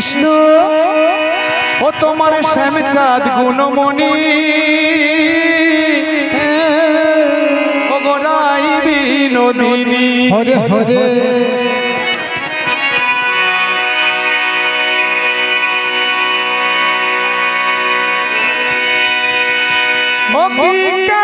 কৃষ্ণ ও তোমার শ্যামচাঁদ গুণমণি। ও গোরাই বিনোদিনী। হরে হরে ও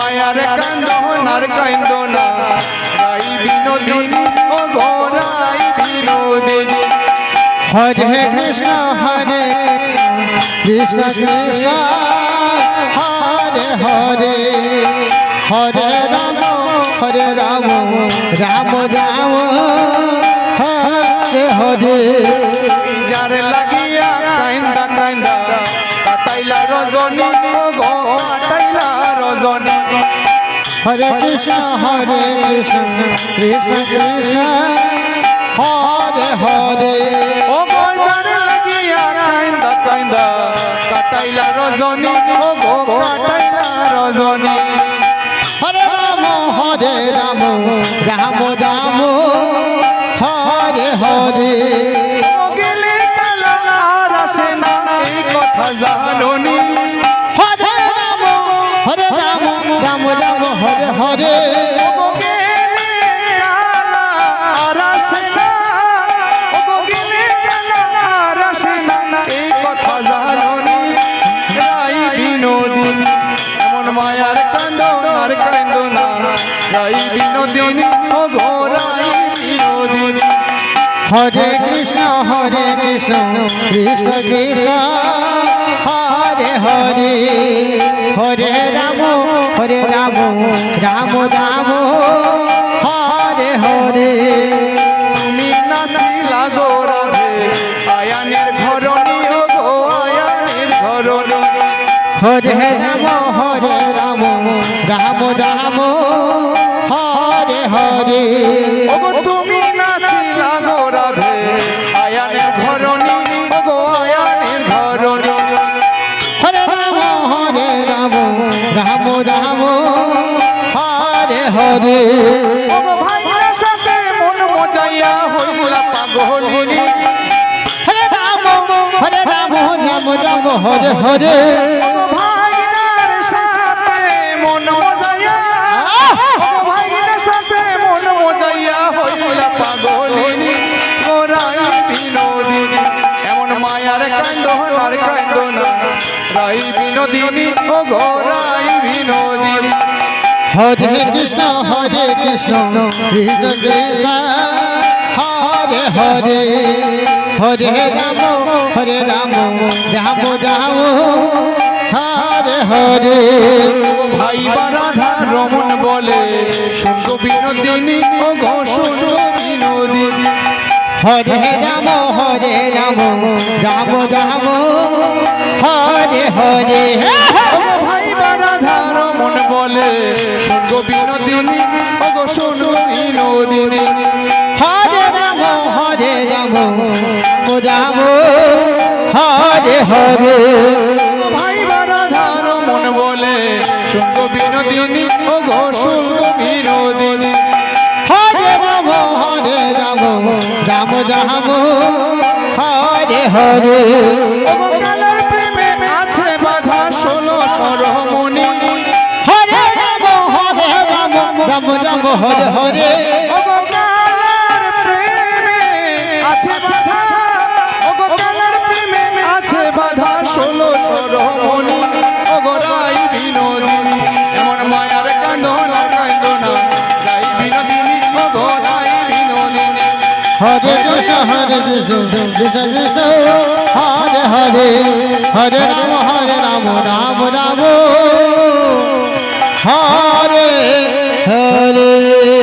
মায়ার কান্দন আর কান্দ না রাই বিনোদিনী ও গোরাই বিনোদিনী। হরে কৃষ্ণ হরে কৃষ্ণ কৃষ্ণ হরে হরে। হরে রাম হরে রাম রাম রাম হরে হরে। যার লাগিয়া কাইন্দা কাইন্দা কাটাইলা রজনী গো রজনী হরে কৃষ্ণ হরে কৃষ্ণ কৃষ্ণ কৃষ্ণ। হরে হরে। ও যার লাগিয়া কাইন্দা কাইন্দা কাটাইলা রজনী। ও গো কাটাইলা রজনী। হরে রাম হরে রাম রাম রাম। হরে হরে। বিনোদিনী। এমন মায়ার কান্দ আর কান্দ না। রাই বিনোদিনী ও ঘোরাই বিনোদিনী। হরে কৃষ্ণ হরে কৃষ্ণ কৃষ্ণ কৃষ্ণ। হরে হরে রাম হরে রাম রাম রাম হরে হরে। তুমি নাচিলা গো রাধে আয়ানের ঘরণী গো আয়ানের ঘরণী। হরে রাম হরে রাম রাম রাম হরে হরে। হরে। ভাইয়ের সাথে মন মজাইয়া হইলা পাগলিনী। হরে রাম হরে রাম রাম রাম হরে হরে। মন মন পাগলিনী। বিনোদিনী এমন মায়ার আর রাই বিনোদিনী ও গোরাই বিনোদিনী। হরে কৃষ্ণ হরে কৃষ্ণ। কৃষ্ণ। কৃষ্ণ হরে হরে। হরে রাম হরে রাম। রাম রাম হরে হরে। ভাই রাধা রমন বলে শুনব বিনোদিনী ও গো শুনব বিনোদিনী। হরে রাম হরে রাম। রাম রাম। হরে হরে। বলে শুনব বিনোদিনী ও গো শুনব বিনোদিনী। হরে রাম হরে রাম রাম হরে হরে। ভাই রাধা রমন বলে শুনব বিনোদিনী ও গো শুনব বিনোদিনী। হরে রাম হরে রাম রাম রাম হরে হরে। রাম হরে হরে। আছে বাধা। আছে বাধা ষোলো সরমণি ও বিনোদিনী। এমন মায়ার কান্দন কান্দনা রাই বিনোদিনী ও বিনোদিনী। হরে কৃষ্ণ। হরে কৃষ্ণ কৃষ্ণ কৃষ্ণ। হরে হরে। হরে রাম হরে রাম রাম রাম। হরে